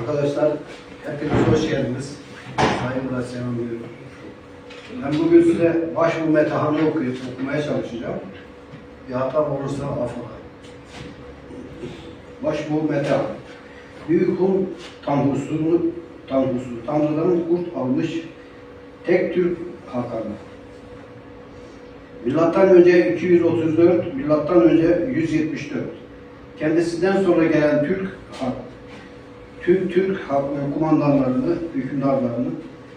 Arkadaşlar hepiniz hoş geldiniz. Sayın Murat buyurun. Ben bugün size Başbu Metahan'ı okuyup okumaya çalışacağım. Bir hatam olursa affola. Başbu Metahan. Büyük Hun Tanrısı'nı Tanrısı, Tanrı'dan kurt almış tek Türk Hakanı. Milattan önce 234, milattan önce 174. Kendisinden sonra gelen Türk tüm Türk kumandanlarını, hükümdarlarını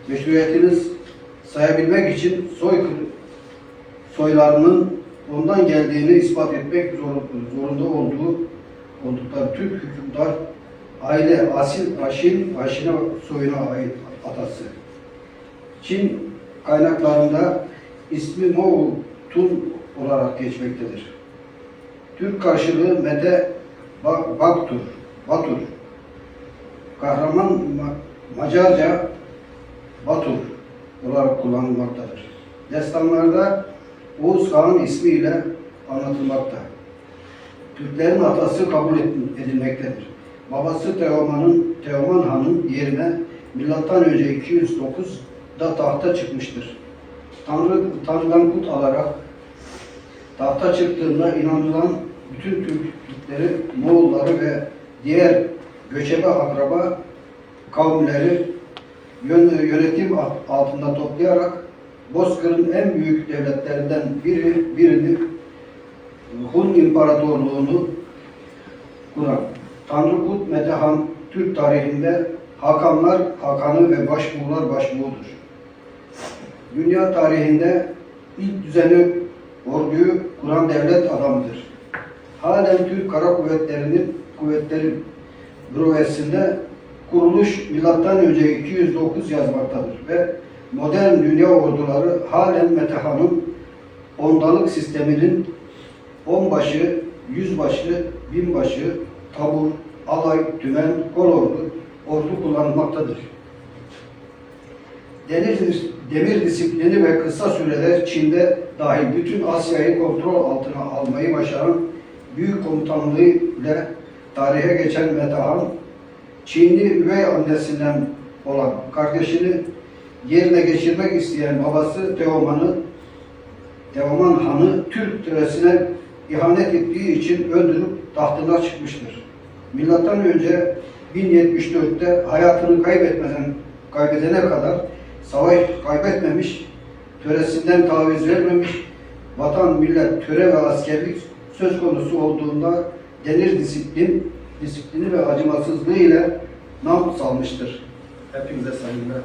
meşruiyetini sayabilmek için soy soylarının ondan geldiğini ispat etmek zor- zorunda olduğu oldukları Türk hükümdar aile asil aşil aşine soyuna ait atası. Çin kaynaklarında ismi Moğol Tun olarak geçmektedir. Türk karşılığı Mete Ba- Baktur, Batur. Kahraman Ma- Macarca Batur olarak kullanılmaktadır. Destanlarda Oğuz Kağan ismiyle anlatılmakta. Türklerin atası kabul edilmektedir. Babası Teoman'ın Teoman Han'ın yerine milattan önce 209'da tahta çıkmıştır. Tanrı, Tanrı'dan kut alarak tahta çıktığında inanılan bütün Türk Türkleri, Moğolları ve diğer göçebe akraba kavimleri yön- yönetim altında toplayarak Bozkır'ın en büyük devletlerinden biri birini Hun İmparatorluğunu kuran Tanrı Kut Metehan Türk tarihinde Hakanlar Hakanı ve Başbuğlar Başbuğudur. Dünya tarihinde ilk düzeni orduyu kuran devlet adamıdır. Halen Türk Kara Kuvvetleri'nin kuvvetleri bürosunda kuruluş milattan önce 209 yazmaktadır ve modern dünya orduları halen Metehan'ın ondalık sisteminin onbaşı, yüzbaşı, binbaşı, tabur, alay, tümen, kolordu ordu kullanılmaktadır. Demir, demir disiplini ve kısa sürede Çin'de dahil bütün Asya'yı kontrol altına almayı başaran büyük komutanlığı ile tarihe geçen Metehan, Çinli üvey annesinden olan kardeşini yerine geçirmek isteyen babası Teoman'ı Teoman Han'ı Türk töresine ihanet ettiği için öldürüp tahtına çıkmıştır. Milattan önce 1074'te hayatını kaybetmeden kaybedene kadar savaş kaybetmemiş, töresinden taviz vermemiş, vatan, millet, töre ve askerlik söz konusu olduğunda gelir disiplin, disiplini ve acımasızlığı ile nam salmıştır. Hepinize saygılar.